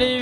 મારી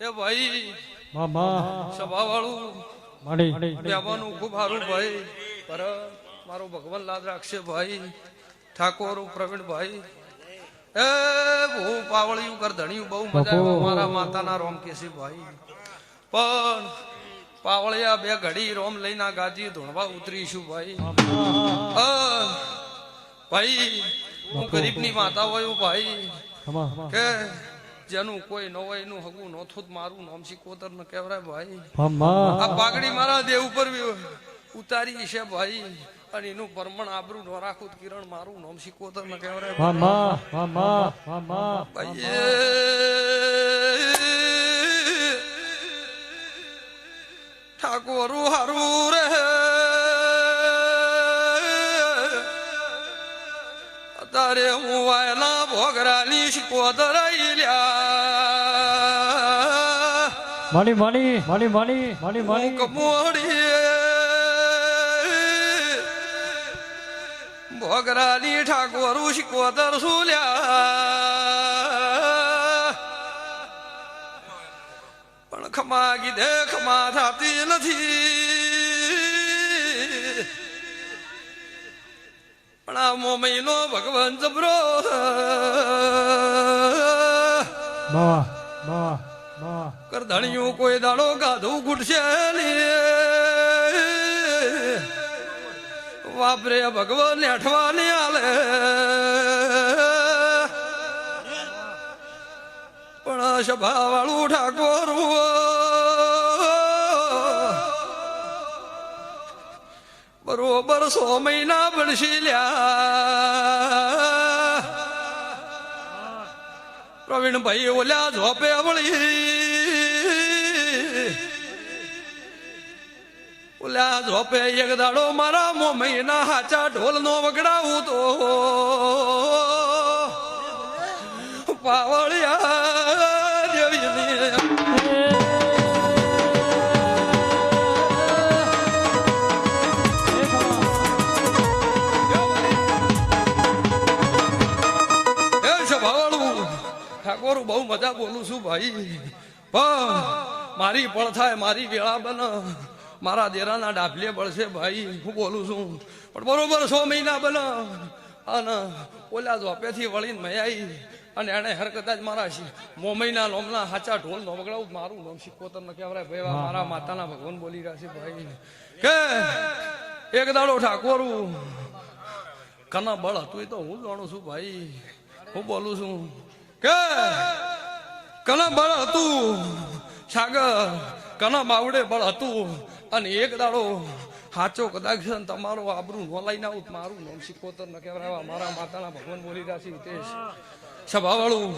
એ ભાઈ મામા સભા વાળું બેવાનું ખૂબ હારું ભાઈ. પર મારો ભગવાન લાદ રાખશે ભાઈ. ઠાકોર પ્રવીણભાઈ એ બહુ પાવળિયું કર ધણિયું બહુ મજા આવે. મારા માતાના રોમ કેસી ભાઈ. પણ પાવળિયા બે ઘડી રોમ લઈને આ ગાજી ધોણવા ઉતરીશું ભાઈ. ભાઈ હું ગરીબની માતા હોય ભાઈ. કે જેનું કોઈ ન હોય એનું હગું નોથું મારું નામ કોતર ન કહેવાય ભાઈ. આ પાઘડી મારા દેવ ઉપર ઉતારી છે ભાઈ અને એનું પરમણ આબરું ન રાખું કિરણ મારું નામ કોતર ન કહેવાય ઠાકોર હારું રે. તારે હું વાયલા ભોગરાની સિકોતર લ્યા. મળી મળી મળી મળી મળી મળી કમોડી ભોગરાની ઠાકોરું શિકોતર સુલ્યા પણ ખમા કીધે ખમા થતી નથી પણ આ મોમઈનો ભગવાન જબરો વાહ વાહ વાહ કરધણિયું કોઈ દાડો ગાધું ઘૂટશે વાપરે ભગવાન અઠવાને આલે. પણ સભા વાળું ઠાકોર બરોબર સો મહિના બનશી લ્યા. પ્રવીણભાઈ ઓલ્યા ઝોપે વળી ઓલ્યા ઝોપે એક દાડો મારા મો મહિના હાચા ઢોલ નો વગડાવું તો. પાવળિયા ઠાકોર બહુ મજા બોલું છું ભાઈ. પણ મારી પળ થાય, મારી વેળા બન. મારા દેરાના ડાભલે બળશે ભાઈ, હું બોલું છું. પણ બરોબર સો મહિના બન. અને ઓલા ઝોપેથી વળીને મેં આવી અને એને હરકત જ મારા શી- મોમઈના લોમના હાચા ઢોલ નો વગડાવું મારું નામ શીખોતર ન કહેવાય. ભાઈ મારા માતાના ભગવાન બોલી રહ્યા છે ભાઈ. કે, એક દાડો ઠાકોરું. કના બળ હતું એ તો હું જાણું છું ભાઈ. હું બોલું છું. કે, કના બળ હતું. સાગર કના બાવડે બળ હતું અને એક દાડો હાચો કદાચ તમારો આબરું ન લઈને આવું મારું નામ સિકોતર ન કહેવાય મારા માતાના ભગવાન બોલી રહ્યા છે હિતેશ. સભાવાળું,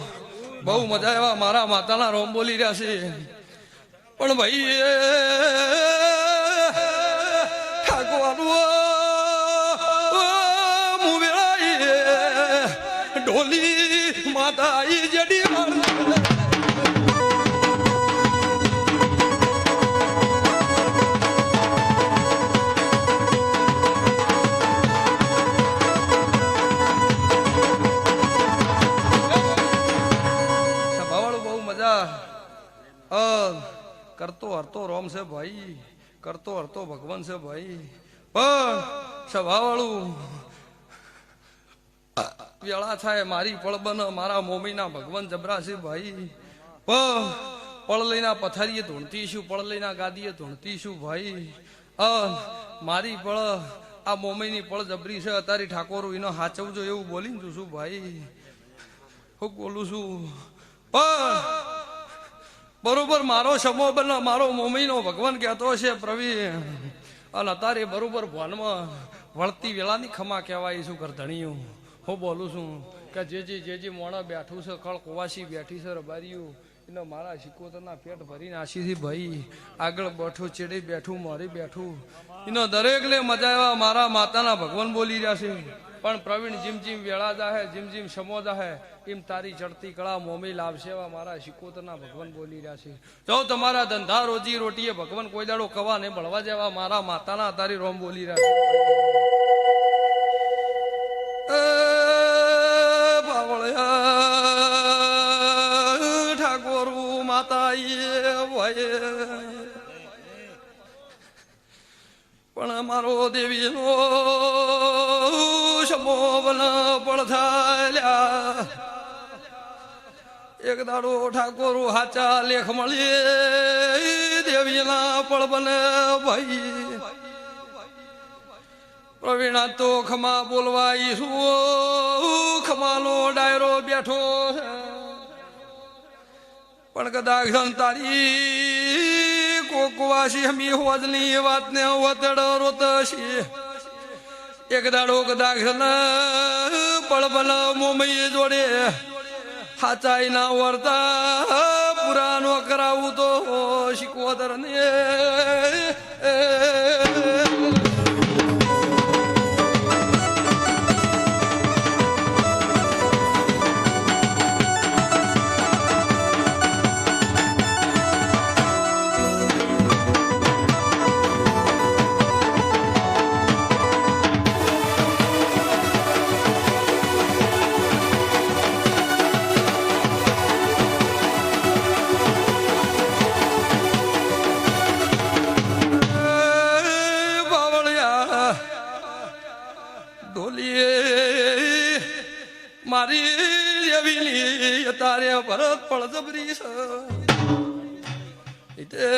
બહુ મજા આવ્યા મારા માતાના રોમ બોલી રહ્યા છે. પણ ભાઈ ઢોલી માતા આઈ જડી કરતો હરતો રોમ છે ભાઈ, કરતો હરતો ભગવાન છે ભાઈ. પણ સભાવાળું વેળા થાય, મારી પળબન, મારા મોમીના ભગવાન જબરા છે ભાઈ. પણ પળ લઈના પથારીએ ધૂણતી છું પળ લઈના ગાદીએ ધૂણતી છું ભાઈ. અ, મારી પળ, આ મોમીની પળ જબરી છે અત્યારે ઠાકોર એનો હાચવજો એવું બોલીને છું ભાઈ. હું બોલું છું. પણ બરોબર, મારો સમો બને, મારો મમ્મીનો ભગવાન કહેતો છે પ્રવીણ અને અત્યારે બરોબર ભવનમાં વળતી વેળાની ખમા કહેવાય, શું કરધણીયું હું બોલું છું કે જે જે જે જે મોણા બેઠું છે, કળ કુવાસી બેઠી છે, રબારીયું, એને મારા શિકોતરના પેટ ભરીને આશીથી ભાઈ, આગળ બેઠું, ચેડે બેઠું, મારી બેઠું. એનો દરેકને મજા આવ્યા મારા માતાના ભગવાન બોલી રહ્યા છે. પણ પ્રવીણ જીમ જીમ વેળા જાહે જીમ જીમ સમો જાહે એમ તારી ચડતી કળા મોમી લાવશે એવા મારા શિકોતના ભગવાન બોલી રહ્યા છે. જો તમારા ધંધા રોજી રોટીએ ભગવાન કોઈ દાડો કવા ને ભળવા જેવા મારા માતાના તારી રોમ બોલી રહ્યા છે. ઠાકોર માતા પણ મારો દેવીનો સમોવન પડથાલ્યા એક દાડો ઠાકોર હાચા લેખ મળી. દેવીના પળ બને ભાઈ. પ્રવીણા તો ખમા બોલવા ઈસુ ખમાનો ડાયરો બેઠો પણ કદાચ તારી કોકવાસી હમી હોજની વાતને વતડ રોતશી. એક દાડો કદાચ પળબલ મોમઈ જોડે હાચાઈ ના વર્તા પુરાનો કરાવું તો શીખવતર ને તારે ભરત જબરી છે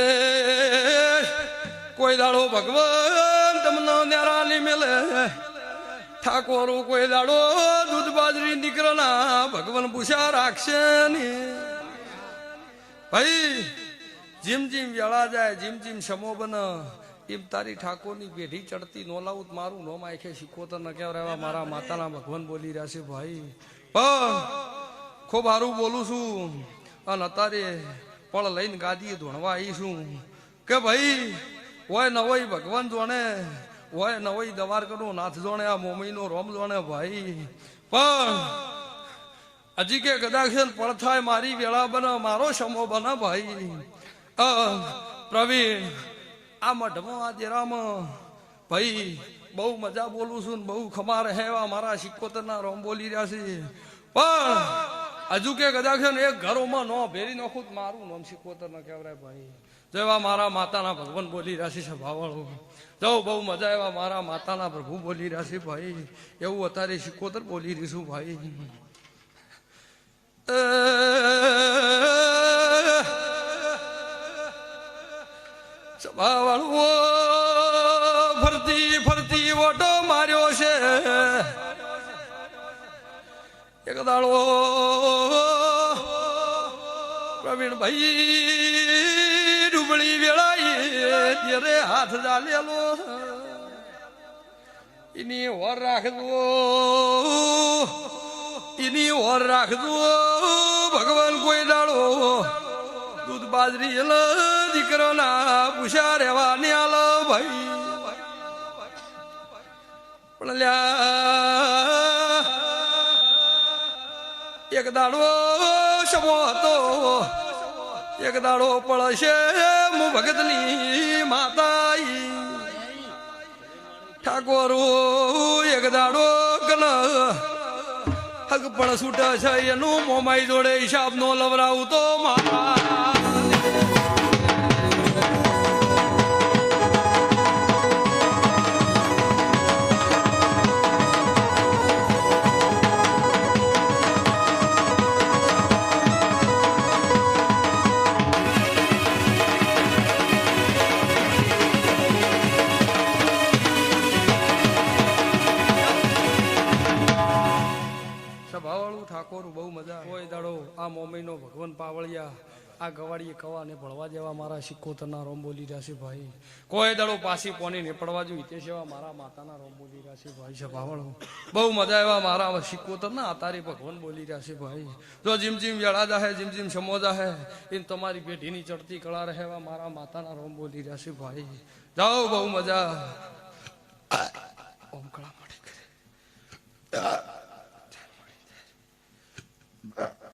કોઈ દાડો ભગવાન તમને ન્યારાની મેલે ઠાકોર કોઈ દાડો દૂધ બાજરી દીકરાના ભગવાન પૂછા રાખશે ને ભાઈ જીમ જીમ વેળા જાય જીમ જીમ સમો બન એમ તારી ઠાકોરની પેઢી ચડતી નો લાવું મારું નો માખે શીખો તો ન કહેવાય મારા માતાના ભગવાન બોલી રહ્યા છે ભાઈ પણ ખૂબ સારું બોલું છું અને અત્યારે પણ લઈને ગાદીએ ધોણવા આવી છું કે ભાઈ, હોય નવઈ ભગવાન જોણે, હોય નવઈ દવાર કરું નાથ જોણે, આ મોમીનો રોમ જોણે ભાઈ. પણ હજી કે કદાચ છે પળ થાય મારી વેળા બને, મારો સમો બને ભાઈ. પ્રવીણ, આ મઢમાં, આ દેરામાં ભાઈ બહુ મજા બોલું છું બહુ ખમાર હેવા મારા સિક્કોતરના રોમ બોલી રહ્યા છે. પણ હજુ કે કદાચ ને એક ઘરોમાં નો ભેરી નાખું ખુદ મારું નામ સિક્કોતર ન કહેવાય ભાઈ જેવા મારા માતાના ભગવાન બોલી રહ્યા છે સભાવાળો જો બહુ મજા એવા મારા માતાના પ્રભુ બોલી રહ્યા છે ભાઈ એવું અત્યારે શીખોતર બોલી રહીશું ભાઈ સભાવાળું એક દાડો પ્રવીણભાઈ ડુબળી વેળાએ ત્યારે હાથ જાલેલો એની ઓર રાખજો. એની ઓર રાખજો. ભગવાન કોઈ દાડો. દૂધ બાજરી એલ દીકરાના પૂછા રેવા ને આલ ભાઈ. પણ લ્યા એક દાડો સમો હતો, એક દાડો પડશે હું ભગતની માતાઈ. ઠાકોર, એક દાડો કન, હગ પણ છૂટે છે એનું મોમાઈ જોડે હિસાબ નો લવરાવું મારા. મોમીનો ભગવાન પાવળિયા, આ ગવાડીએ કવા ને ભળવા જેવા મારા સિક્કોતરના રોમ બોલી રહ્યા છે ભાઈ કોઈ દડો પાસી પોની ને પડવા જો હિતેશ એવા મારા માતાના રોમ બોલી રહ્યા છે ભાઈ છે ભાવણો બહુ મજા આવ્યા મારા સિક્કોતરના અતારી ભગવાન બોલી રહ્યા છે ભાઈ જો જીમ જીમ વેળા જાહે, જીમ જીમ સમો જાહે, એમ તમારી પેઢીની ચડતી કળા રહેવા મારા માતાના રોમ બોલી રહ્યા છે ભાઈ જાઓ, બહુ મજા. ઓમ કળા મળી કરે.